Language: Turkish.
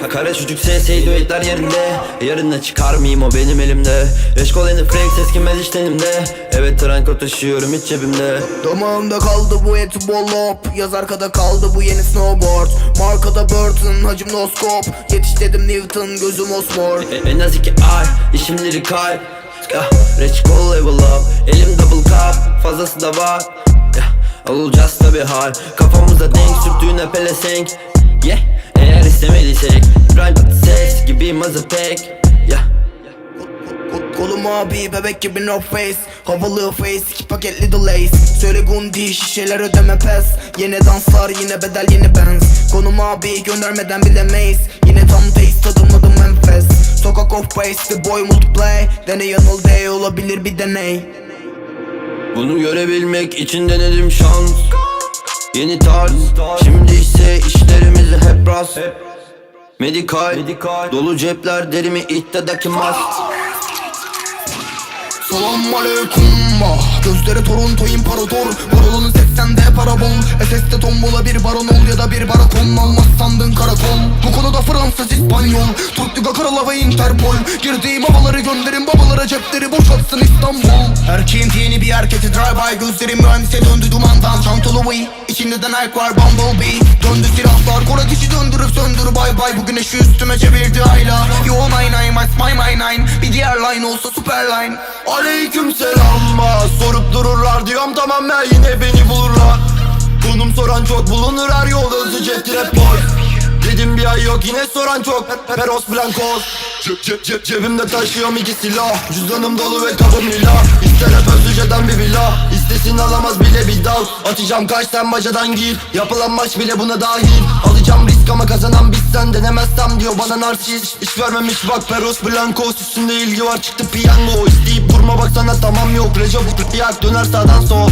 Ka- Kara çocuk SS'yi düetler yerinde. Yarına çıkar mıyım o benim elimde? Eşkol en flex eskimez hiç tenimde Evet tranko taşıyorum hiç cebimde. Damağımda kaldı bu eti bollop Yaz arkada kaldı bu yeni snowboard. Markada Burton hacım no scope Yetiş dedim Newton gözüm osmor. E- En az iki ay işimleri kalp Ya reçkol level up. Elim double cup fazlası da var. Ya olacağız tabi hal. Kafamıza denk sürttüğüne pelesenk Yeah. Eğer istemediysek Rhyme ses gibi mazapek Yeah. Kol- Kolum abi bebek gibi no face. Havalı face iki paket little lace. Söyle gundi şişeler ödeme pes. Yine danslar yine bedel yeni benz. Konum abi göndermeden bilemeyiz. Yine tam taste tadımladım enfes Sokak of base the boy multiplay Deney yanıl day olabilir bir deney. Bunu görebilmek için denedim şans. Yeni tarz Şimdi ise ras Medikal, Dolu cepler derimi ihtidaki mas Selam aleyküm ah Gözleri Toronto imparator. Parolunu 80'de parabol. SS'de tombola bir baron ol ya da bir barakon Almaz sandın karakol. Bu konuda Fransız İspanyol. Türk Liga Krala ve Interpol. Girdiğim havaları gönderin babalara cepleri boşaltsın İstanbul. Erkeğin yeni bir hareketi drive by Gözlerim mühendise döndü dumandan. Çantalı Wii İçinde de Nike var Bumblebee. Döndü silahlar Kor ateşi döndürüp bay Bu güneşi üstüme çevirdi ayla. Yo nine nine my my my nine. Bir diğer line olsa super line. Aleyküm selam Sorup dururlar diyorum tamam ya yine beni bulurlar. Konum soran çok bulunur her yol özü cep trap boy. Dedim bir ay yok yine soran çok. Peros Blancos. Cep cep cep cebimde taşıyorum iki silah. Cüzdanım dolu ve kabım lila İster hep özlüceden bir villa İstesin alamaz bile bir dal. Atacağım kaç sen bacadan gir. Yapılan maç bile buna dahil. Alacağım risk ama kazanan biz sen denemezsem diyor bana narsist. İş vermemiş bak Peros Blancos Üstünde ilgi var. Çıktı piyango. İsteyip durma baksana tamam yok. Recep yak döner sağdan sol